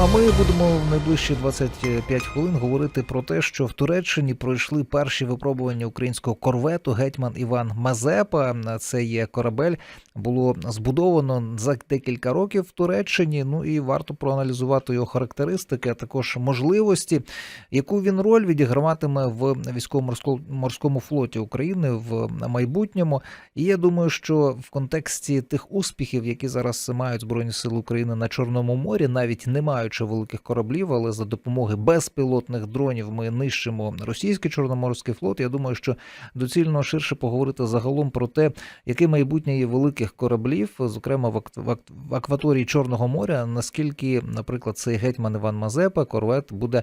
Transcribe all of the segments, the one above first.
А ми будемо в найближчі 25 хвилин говорити про те, що в Туреччині пройшли перші випробування українського корвету гетьман Іван Мазепа. Це є корабель, було збудовано за декілька років в Туреччині. Ну і варто проаналізувати його характеристики, а також можливості, яку він роль відіграватиме в військово-морському флоті України в майбутньому. І я думаю, що в контексті тих успіхів, які зараз мають збройні сили України на Чорному морі, навіть не маючи великих кораблів, але за допомоги безпілотних дронів ми нищимо російський чорноморський флот. Я думаю, що доцільно ширше поговорити загалом про те, яке майбутнє є великих кораблів, зокрема в ак- в ак- в акваторії Чорного моря. Наскільки, наприклад, цей гетьман Іван Мазепа, корвет буде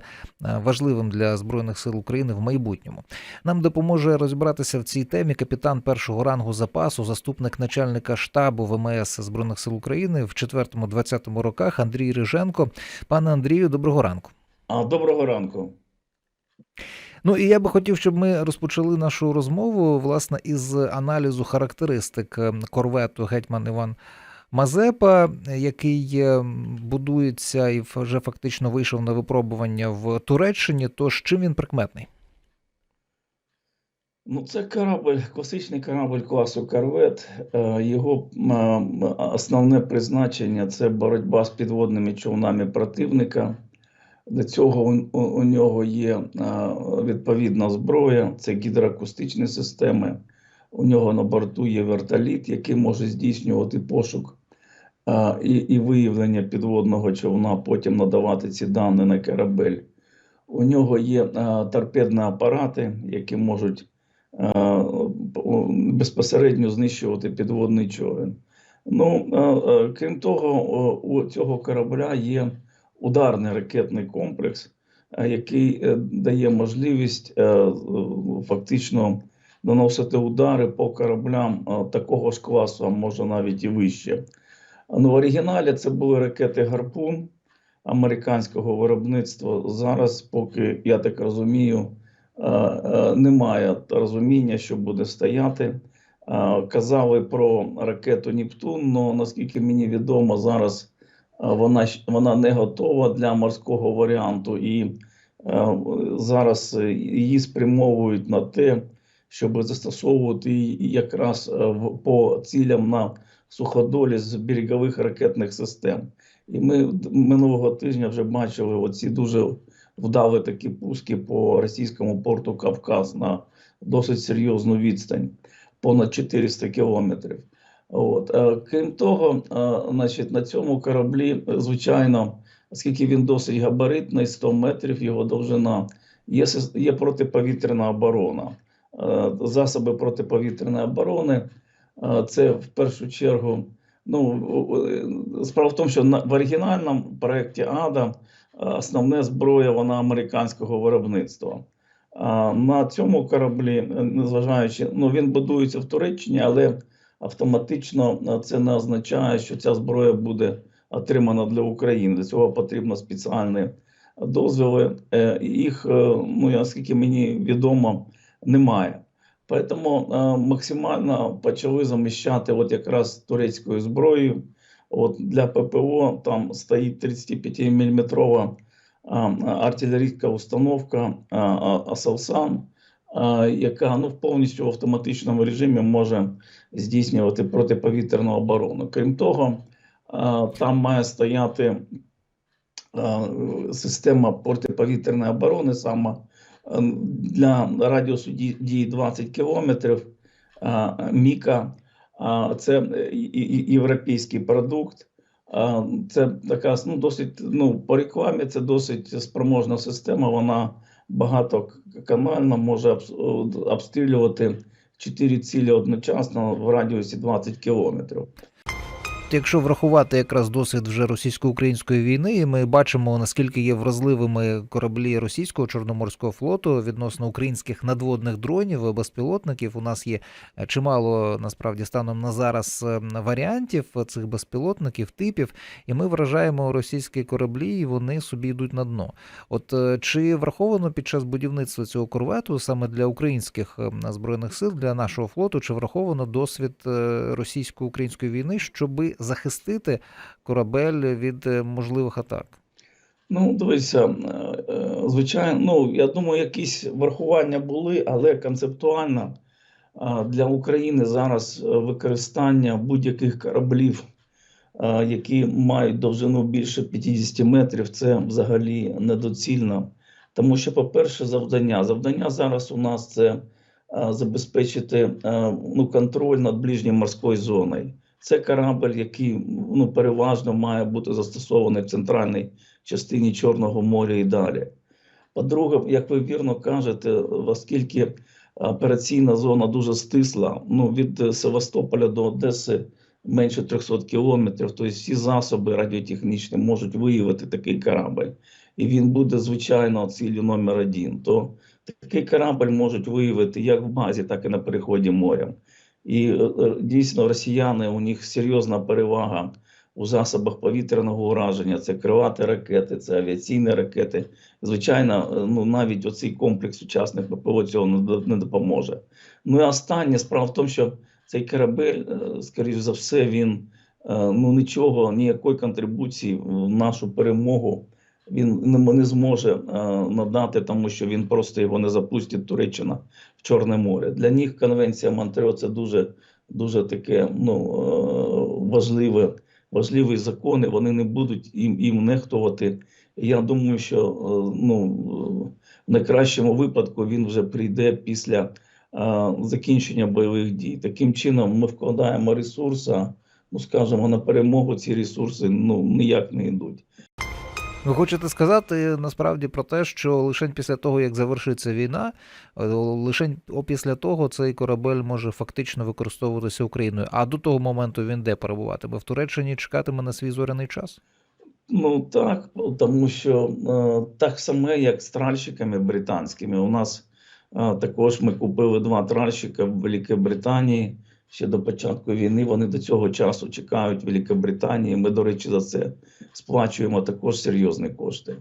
е, важливим для збройних сил України в майбутньому. Нам допоможе розібратися в цій темі капітан першого рангу запасу, заступник начальника штабу ВМС Збройних сил України в 4-20 роках Андрій Риженко. Пане Андрію, доброго ранку. А, доброго ранку. Ну і я би хотів, щоб ми розпочали нашу розмову власне із аналізу характеристик е, корвету Гетьман Іван Мазепа, який е, будується і вже фактично вийшов на випробування в Туреччині. То з чим він прикметний? Ну, це корабль, класичний корабль класу Корвет. Е, Його м, основне призначення це боротьба з підводними човнами противника. Для цього у, у- нього є е, відповідна зброя, це гідроакустичні системи. У нього на борту є вертоліт, який може здійснювати пошук е, і, і виявлення підводного човна, потім надавати ці дані на корабель. У нього є е, торпедні апарати, які можуть е, безпосередньо знищувати підводний човен. Ну, е, е, крім того, у цього корабля є ударний ракетний комплекс, е, який е, дає можливість е, е, фактично наносити удари по кораблям е, такого ж класу, а може навіть і вище. Ну, в оригіналі це були ракети Гарпун американського виробництва. Зараз, поки я так розумію, е, е, немає розуміння, що буде стояти. Е, Казали про ракету Нептун, але наскільки мені відомо, зараз е, вона, вона не готова для морського варіанту, і е, зараз е, її спрямовують на те, щоб застосовувати її якраз е, по цілям на суходолі з берегових ракетних систем. І ми минулого тижня вже бачили оці дуже вдали такі пуски по російському порту Кавказ на досить серйозну відстань, понад 400 кілометрів. От. е, Крім того, е, значить, на цьому кораблі, звичайно, оскільки він досить габаритний, 100 метрів його довжина, є, є протиповітряна оборона. Е, Засоби протиповітряної оборони це в першу чергу. Ну, справа в тому, що в оригінальному проєкті Ада основне зброя вона американського виробництва. На цьому кораблі, е, незважаючи, ну він будується в Туреччині, але автоматично е, це не означає, що ця зброя буде отримана для України. Для цього потрібно спеціальні дозволи. Е, Їх, ну наскільки мені відомо, немає. Поэтому е, максимально почали заміщати от якраз турецькою зброєю. От для ППО там стоїть 35 мм артилерійська установка Асавсан, яка ну, повністю в автоматичному режимі може здійснювати протиповітряну оборону. Крім того, там має стояти система протиповітряної оборони саме для радіусу дії 20 кілометрів. Міка, це е, європейський продукт. Це така ну, досить ну, по рекламі це досить спроможна система. Вона багатоканальна, може обстрілювати чотири цілі одночасно в радіусі 20 кілометрів. Якщо врахувати якраз досвід вже російсько-української війни, ми бачимо наскільки є вразливими кораблі російського чорноморського флоту відносно українських надводних дронів, безпілотників. У нас є чимало насправді станом на зараз е, варіантів цих безпілотників, типів, і ми вражаємо російські кораблі, і вони собі йдуть на дно. От е, чи враховано під час будівництва цього корвету саме для українських е, збройних сил, для нашого флоту, чи враховано досвід е, російсько-української війни, щоби захистити корабель від е, можливих атак? Ну, дивися, е, е, звичайно, ну, я думаю, якісь врахування були, але концептуально для України зараз використання будь-яких кораблів, які мають довжину більше 50 метрів, це взагалі недоцільно. Тому що, по-перше, завдання. Завдання зараз у нас це забезпечити ну, контроль над ближньою морською зоною. Це корабль, який ну, переважно має бути застосований в центральній частині Чорного моря і далі. По-друге, як ви вірно кажете, оскільки операційна зона дуже стисла, ну, від Севастополя до Одеси менше 300 кілометрів, тобто всі засоби радіотехнічні можуть виявити такий корабль. І він буде, звичайно, ціллю номер один. То такий корабль можуть виявити як в базі, так і на переході морем. І е, е, дійсно росіяни, у них серйозна перевага у засобах повітряного ураження, це крилаті ракети, це авіаційні ракети. Звичайно, е, ну навіть оцей комплекс сучасних ППО цього не допоможе. Ну і останнє справа в тому, що цей корабель, скоріш за все, він ну нічого, ніякої контрибуції в нашу перемогу він не, зможе е, надати, тому що він просто його не запустить Туреччина в Чорне море. Для них конвенція Монтрео це дуже, дуже таке ну, е, важливе важливі закони, вони не будуть їм, їм нехтувати. Я думаю, що е, ну, в найкращому випадку він вже прийде після закінчення бойових дій. Таким чином, ми вкладаємо ресурси, ну скажімо, на перемогу ці ресурси ну, ніяк не йдуть. Ви хочете сказати насправді про те, що лише після того, як завершиться війна, е, лише після того цей корабель може фактично використовуватися Україною. А до того моменту він де перебуватиме? В Туреччині чекатиме на свій зоряний час? Ну так, тому що е, так само, як з тральщиками британськими. У нас е, також ми купили два тральщика в Великій Британії ще до початку війни. Вони до цього часу чекають Великобританії. Ми, до речі, за це сплачуємо також серйозні кошти.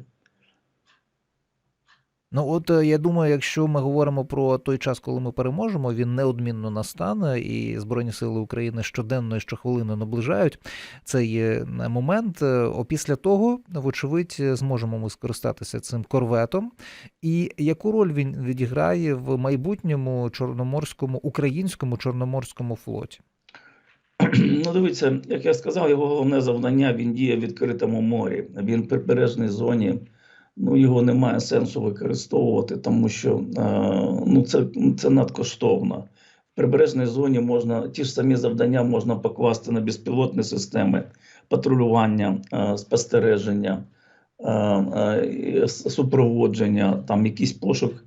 Ну, от е, я думаю, якщо ми говоримо про той час, коли ми переможемо, він неодмінно настане, і Збройні Сили України щоденно і щохвилини наближають цей е, момент. Е, Опісля того, вочевидь, зможемо ми скористатися цим корветом. І яку роль він відіграє в майбутньому чорноморському українському чорноморському флоті? Ну, дивіться, як я сказав, його головне завдання він діє в відкритому морі. Він в прибережній зоні. Ну, його немає сенсу використовувати, тому що е, ну, це, це надкоштовно. В прибережній зоні можна ті ж самі завдання можна покласти на безпілотні системи патрулювання, е, спостереження, е, супроводження, там якийсь пошук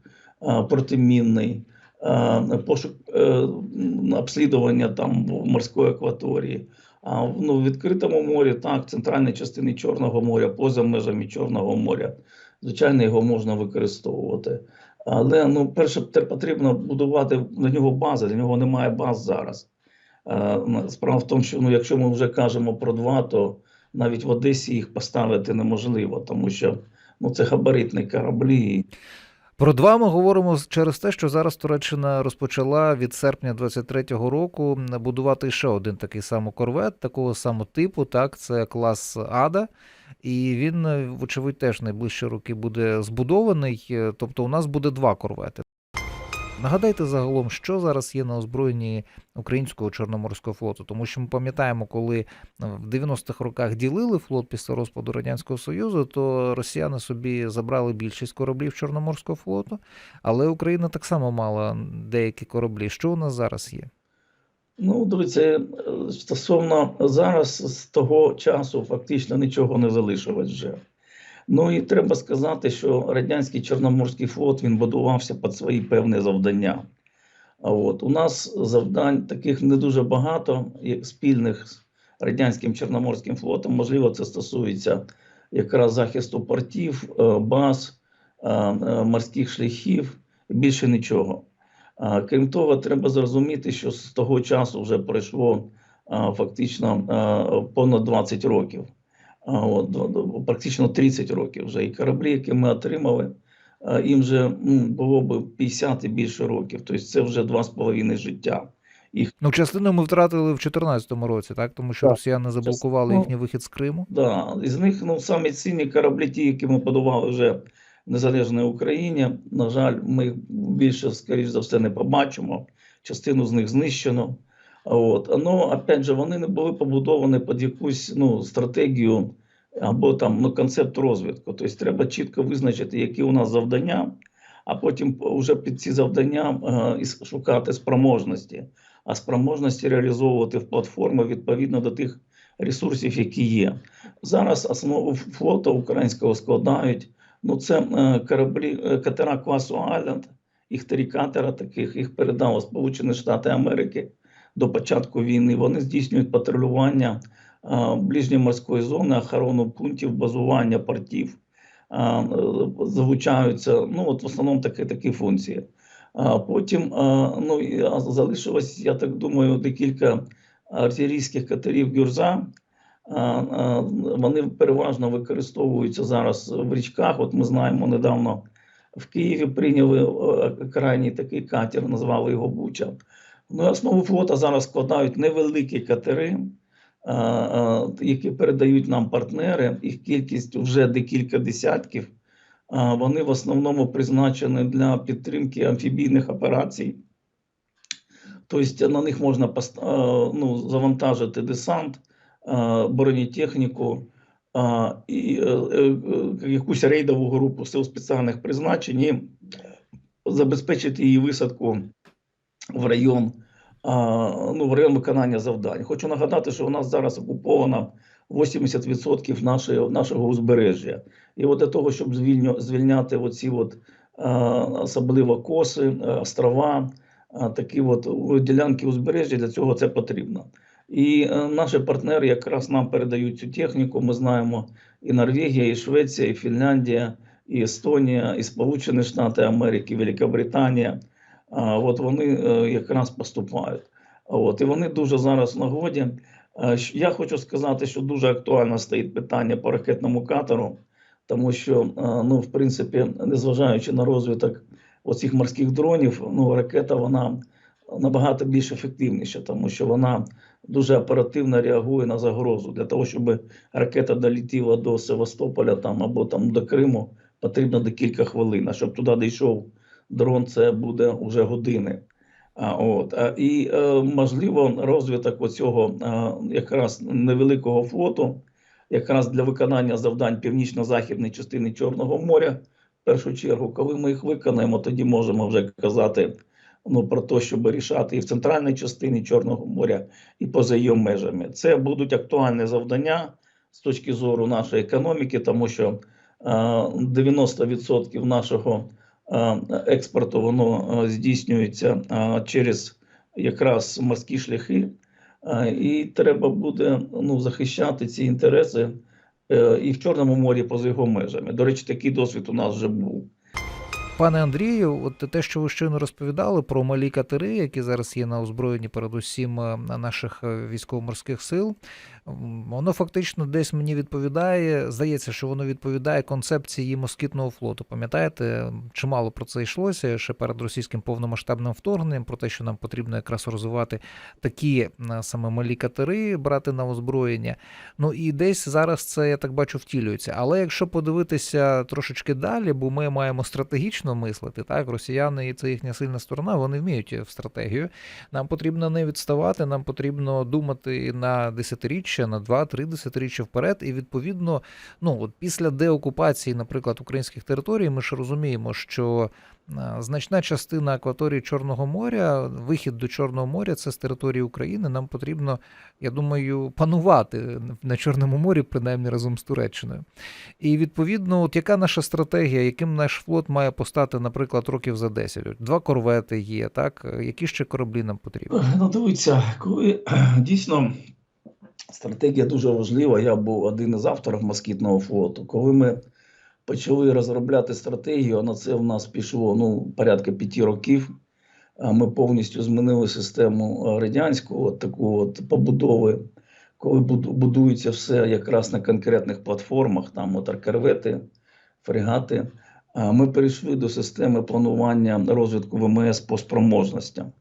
протимінний, пошук обслідування там в морської акваторії. Ну, в відкритому морі, так, центральній частині Чорного моря, поза межами Чорного моря, звичайно, його можна використовувати. Але ну, перше потрібно будувати на нього бази, для нього немає баз зараз. Е, Справа в тому, що ну, якщо ми вже кажемо про два, то навіть в Одесі їх поставити неможливо, тому що ну, це габаритні кораблі. Про два ми говоримо через те, що зараз Туреччина розпочала від серпня 23-го року будувати ще один такий самий корвет, такого самого типу. Так, це клас Ада. І він, вочевидь, теж найближчі роки буде збудований. Е, Тобто, у нас буде два корвети. Нагадайте загалом, що зараз є на озброєнні українського чорноморського флоту, тому що ми пам'ятаємо, коли в 90-х роках ділили флот після розпаду радянського союзу, то росіяни собі забрали більшість кораблів Чорноморського флоту, але Україна так само мала деякі кораблі. Що у нас зараз є? Ну, дивіться, е, стосовно зараз з того часу фактично нічого не залишилось вже. Ну і треба сказати, що радянський Чорноморський флот він будувався під свої певні завдання. А от у нас завдань таких не дуже багато, спільних з радянським Чорноморським флотом. Можливо, це стосується якраз захисту портів, е, баз, е, е, морських шляхів, більше нічого. Крім того, треба зрозуміти, що з того часу вже пройшло фактично понад 20 років, от, практично 30 років вже. І кораблі, які ми отримали, їм вже було б 50 і більше років. Тобто це вже 2,5 життя. їх Ну, частину ми втратили в 2014 році, так? Тому що Так. росіяни заблокували Ну, їхній вихід з Криму. Да, із них ну, самі цінні кораблі, ті, які ми подавали вже в незалежній Україні. На жаль, ми їх більше, скоріш за все, не побачимо. Частину з них знищено. От. Ну, опять же, вони не були побудовані під якусь ну, стратегію або там ну, концепт розвитку. Тобто треба чітко визначити, які у нас завдання, а потім вже під ці завдання е, шукати спроможності, а спроможності реалізовувати в платформи відповідно до тих ресурсів, які є. Зараз основу флоту українського складають. Ну, це е, кораблі, е, катера класу Айленд, їх три катера таких, їх передало Сполучені Штати Америки до початку війни. Вони здійснюють патрулювання ближньоморської зони, охорону пунктів базування портів. Залучаються, ну от в основному такі, такі функції. А потім ну, залишилось, я так думаю, декілька артилерійських катерів Гюрза. Вони переважно використовуються зараз в річках. От ми знаємо, недавно в Києві прийняли крайній такий катер, назвали його Буча. Ну, основу флота зараз складають невеликі катери, а, а, які передають нам партнери. Їх кількість вже декілька десятків. А, Вони в основному призначені для підтримки амфібійних операцій. Тобто на них можна ну, завантажити десант, бронетехніку і е, е, е, якусь рейдову групу сил спеціальних призначень і забезпечити її висадку в район, ну, в район виконання завдань. Хочу нагадати, що у нас зараз окуповано 80% нашої, нашого узбережжя. І от для того, щоб звільню, звільняти оці от, особливо коси, острова, такі от ділянки узбережжя, для цього це потрібно. І е, наші партнери якраз нам передають цю техніку. Ми знаємо і Норвегія, і Швеція, і Фінляндія, і Естонія, і Сполучені Штати Америки, Великобританія. От вони е, якраз поступають. От, і вони дуже зараз в нагоді. Я хочу сказати, що дуже актуально стоїть питання по ракетному катеру, тому що, е, ну, в принципі, незважаючи на розвиток оцих морських дронів, ну, ракета вона набагато більш ефективніша, тому що вона дуже оперативно реагує на загрозу. Для того, щоб ракета долетіла до Севастополя там, або там, до Криму, потрібно декілька хвилин. А щоб туди дійшов дрон, це буде вже години. А, от, і е, можливо розвиток оцього а, якраз невеликого флоту, якраз для виконання завдань північно-західної частини Чорного моря. В першу чергу, коли ми їх виконаємо, тоді можемо вже казати ну, про те, щоб рішати і в центральній частині Чорного моря, і поза її межами. Це будуть актуальні завдання з точки зору нашої економіки, тому що е, 90% нашого е, експорту воно е, здійснюється е, через якраз морські шляхи, Е, і треба буде ну, захищати ці інтереси е, і в Чорному морі поза його межами. До речі, такий досвід у нас вже був. Пане Андрію, от те, що ви щойно розповідали про малі катери, які зараз є на озброєнні, передусім е, наших е, військово-морських сил, воно фактично десь мені відповідає. Здається, що воно відповідає концепції москітного флоту. Пам'ятаєте, чимало про це йшлося ще перед російським повномасштабним вторгненням, про те, що нам потрібно якраз розвивати такі е, саме малі катери, брати на озброєння. Ну і десь зараз це я так бачу втілюється. Але якщо подивитися трошечки далі, бо ми маємо стратегічно мислити, так росіяни і це їхня сильна сторона, вони вміють в стратегію. Нам потрібно не відставати, нам потрібно думати на десятиріччя, на два-три десятиріччя вперед. І відповідно, ну от після деокупації, наприклад, українських територій, ми ж розуміємо, що е, значна частина акваторії Чорного моря, вихід до Чорного моря це з території України. Нам потрібно, я думаю, панувати на Чорному морі, принаймні разом з Туреччиною. І відповідно, от яка наша стратегія, яким наш флот має постати, наприклад, років за 10? Два корвети є, так? Які ще кораблі нам потрібні? Ну, дивіться, коли дійсно стратегія дуже важлива. Я був один із авторів москітного флоту. Коли ми почали розробляти стратегію, на це в нас пішло ну, порядка п'яти років. Ми повністю змінили систему а, радянську, от таку от побудови, коли будується все якраз на конкретних платформах, там от корвети, фрегати. Ми перейшли до системи планування розвитку ВМС по спроможностям.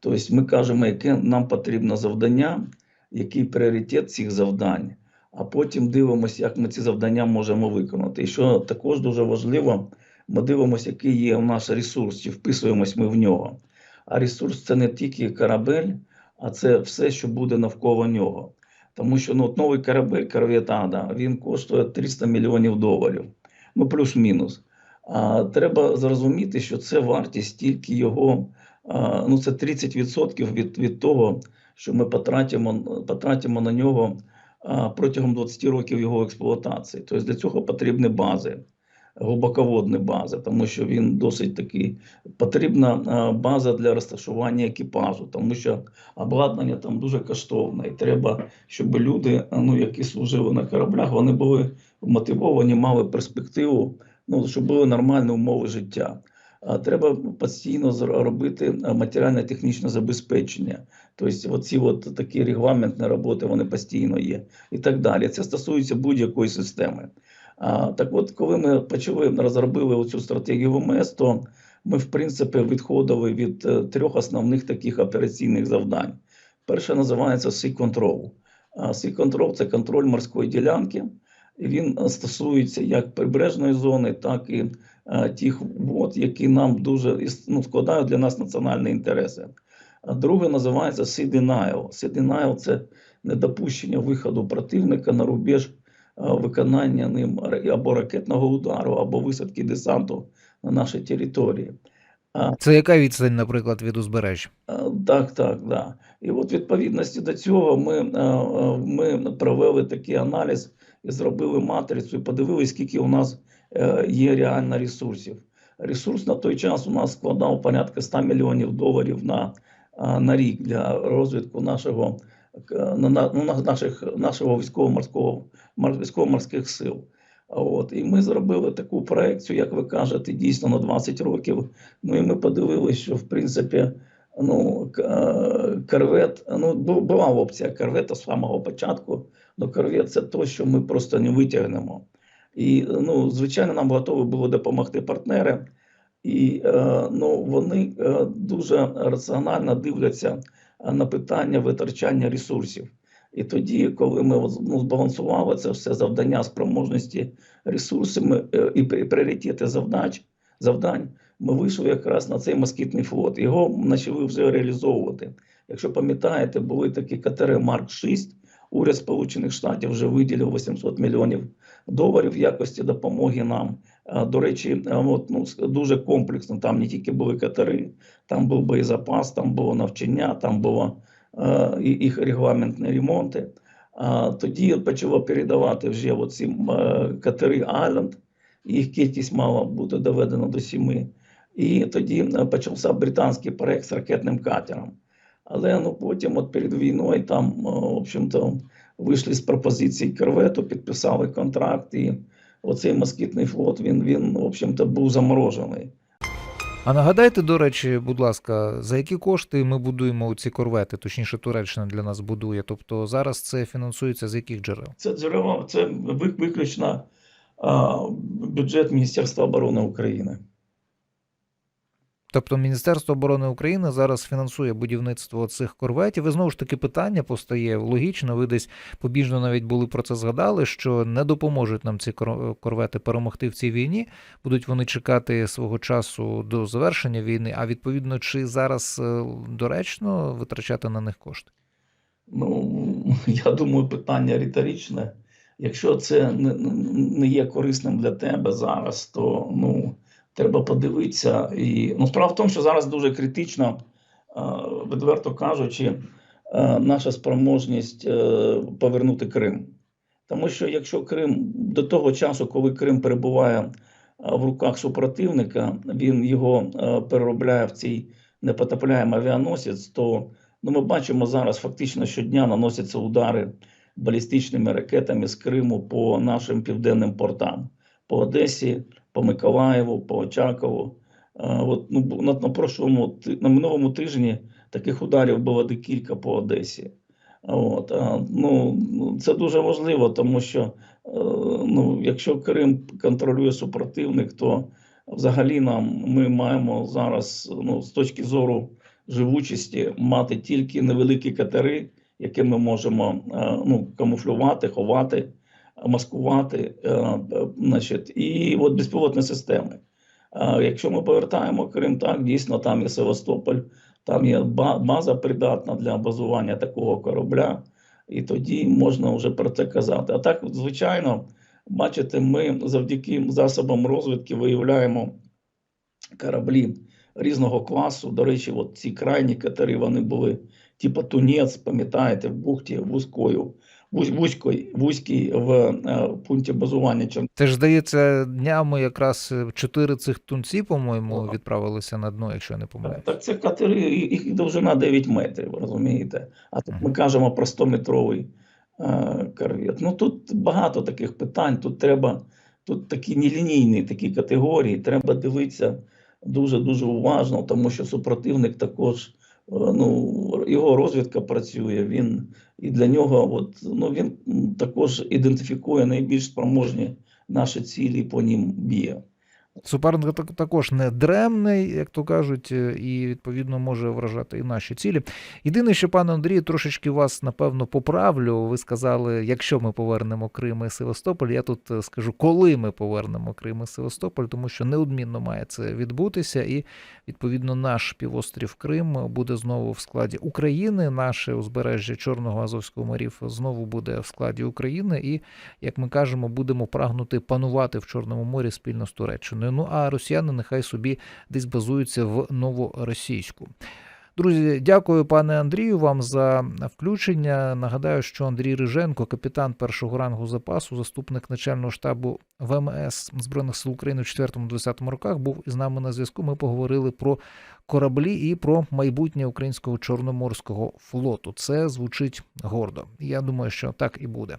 Тобто ми кажемо, яке нам потрібно завдання, який пріоритет цих завдань, а потім дивимося, як ми ці завдання можемо виконати. І що також дуже важливо, ми дивимося, який є у нас ресурс, чи вписуємось ми в нього. А ресурс це не тільки корабель, а це все, що буде навколо нього. Тому що ну, от новий корабель Ада, він коштує 300 мільйонів доларів, ну плюс-мінус. А треба зрозуміти, що це вартість тільки його, а, ну це 30% від, від того, що ми потратимо, потратимо на нього протягом 20 років його експлуатації. Тобто для цього потрібні бази, глибоководні бази, тому що він досить такий потрібна база для розташування екіпажу, тому що обладнання там дуже коштовне, і треба, щоб люди, ну, які служили на кораблях, вони були мотивовані, мали перспективу, ну, щоб були нормальні умови життя. Треба постійно робити а, матеріально-технічне забезпечення. Тобто, оці такі регламентні роботи вони постійно є і так далі. Це стосується будь-якої системи. Так от, коли ми почали розробили оцю стратегію ВМС, то ми, в принципі, відходили від е, трьох основних таких операційних завдань. Перше називається Sea Control. Sea Control – це контроль морської ділянки, він стосується як прибережної зони, так і е, тих вод, які нам дуже ну, складають для нас національні інтереси. А друге називається. Sea Denial – це недопущення виходу противника на рубеж е, виконання ним або ракетного удару, або висадки десанту на нашій території. Це яка відстань, наприклад, від узбережжя? Е, Так, так, да. І от відповідності до цього ми, е, ми провели такий аналіз зробили матрицю, і подивилися, скільки у нас е, є реально ресурсів. Ресурс на той час у нас складав порядка 100 мільйонів доларів на, е, на рік для розвитку нашого, к- на, на, ну, наших, нашого військово-морського військово-морських сил. От, і ми зробили таку проекцію, як ви кажете, дійсно на 20 років. Ну і ми подивилися, що в принципі ну, е, корвет, ну, була опція корвета з самого початку, але корвет це те, що ми просто не витягнемо. І, ну, звичайно, нам готові було допомогти партнери, і е, ну, вони е, дуже раціонально дивляться на питання витрачання ресурсів. І тоді, коли ми ну, збалансували це все завдання спроможності ресурсами і прі- пріоритети завдач, завдань, ми вийшли якраз на цей москітний флот. Його почали вже реалізовувати. Якщо пам'ятаєте, були такі катери Марк 6. Уряд Сполучених Штатів вже виділив 800 мільйонів доларів в якості допомоги нам. До речі, от, ну, дуже комплексно. Там не тільки були катери, там був боєзапас, там було навчання, там було е, їх регламентні ремонти. А тоді почало передавати вже оці е, катери Island, їх кількість мала бути доведена до сіми. І тоді е, почався британський проект з ракетним катером. Але ну, потім, от перед війною, там, е, в общем-то, вийшли з пропозиції корвету, підписали контракт, і оцей москітний флот, він, він в общем-то, був заморожений. А нагадайте, до речі, будь ласка, за які кошти ми будуємо ці корвети, точніше, Туреччина для нас будує. Тобто зараз це фінансується з яких джерел? Це джерело, це виключно а, бюджет Міністерства оборони України. Тобто Міністерство оборони України зараз фінансує будівництво цих корветів. І знову ж таки питання постає логічно. Ви десь побіжно навіть були про це згадали, що не допоможуть нам ці корвети перемогти в цій війні. Будуть вони чекати свого часу до завершення війни. А відповідно, чи зараз е, доречно витрачати на них кошти? Ну, я думаю, питання риторичне. Якщо це не, не є корисним для тебе зараз, то ну, треба подивитися. І, ну, справа в тому, що зараз дуже критично, е, відверто кажучи, е, наша спроможність е, повернути Крим. Тому що якщо Крим до того часу, коли Крим перебуває в руках супротивника, він його переробляє в цей непотопляємий авіаносець, то Ну, ми бачимо зараз фактично щодня наносяться удари балістичними ракетами з Криму по нашим південним портам, по Одесі, по Миколаєву, по Очакову. От, ну, на, на, прошлому, на минулому тижні таких ударів було декілька по Одесі. От, а, ну, ну, це дуже важливо, тому що е, ну, якщо Крим контролює супротивник, то взагалі нам ми маємо зараз ну, з точки зору живучості мати тільки невеликі катери, які ми можемо е, ну, камуфлювати, ховати, маскувати, е, значить, і от безпілотні системи. Е, Якщо ми повертаємо Крим, так дійсно там є Севастополь, там є база придатна для базування такого корабля, і тоді можна вже про це казати. А так, звичайно, бачите, ми завдяки засобам розвідки виявляємо кораблі різного класу. До речі, от ці крайні катери вони були, типу тунець, пам'ятаєте, в бухті вузькою, вузь, вузької, вузькій в е, пункті базування. Це ж здається, днями якраз чотири цих тунці, по-моєму, відправилися на дно, якщо я не помиляюсь. Так це катери, їх довжина 9 метрів, розумієте? А тут ми кажемо про 100-метровий е, корвет. Ну тут багато таких питань. Тут треба, тут такі нелінійні такі категорії. Треба дивитися дуже дуже уважно, тому що супротивник також. Е, Ну, його розвідка працює. Він і для нього, от ну він також ідентифікує найбільш спроможні наші цілі по ним б'є. Суперник так- також не дремний, як то кажуть, е, і відповідно може вражати і наші цілі. Єдине, що пане Андрію, трошечки вас напевно поправлю. Ви сказали, якщо ми повернемо Крим і Севастополь. Я тут е, скажу, коли ми повернемо Крим і Севастополь, тому що неодмінно має це відбутися, і відповідно наш півострів Крим буде знову в складі України. Наше узбережжя Чорного Азовського морів знову буде в складі України, і як ми кажемо, будемо прагнути панувати в Чорному морі спільно з Туреччиною. Ну а росіяни нехай собі десь базуються в новоросійську. Друзі, дякую, пане Андрію, вам за включення. Нагадаю, що Андрій Риженко, капітан першого рангу запасу, заступник начального штабу ВМС Збройних сил України в 4-20 роках, був із нами на зв'язку. Ми поговорили про кораблі і про майбутнє українського чорноморського флоту. Це звучить гордо. Я думаю, що так і буде.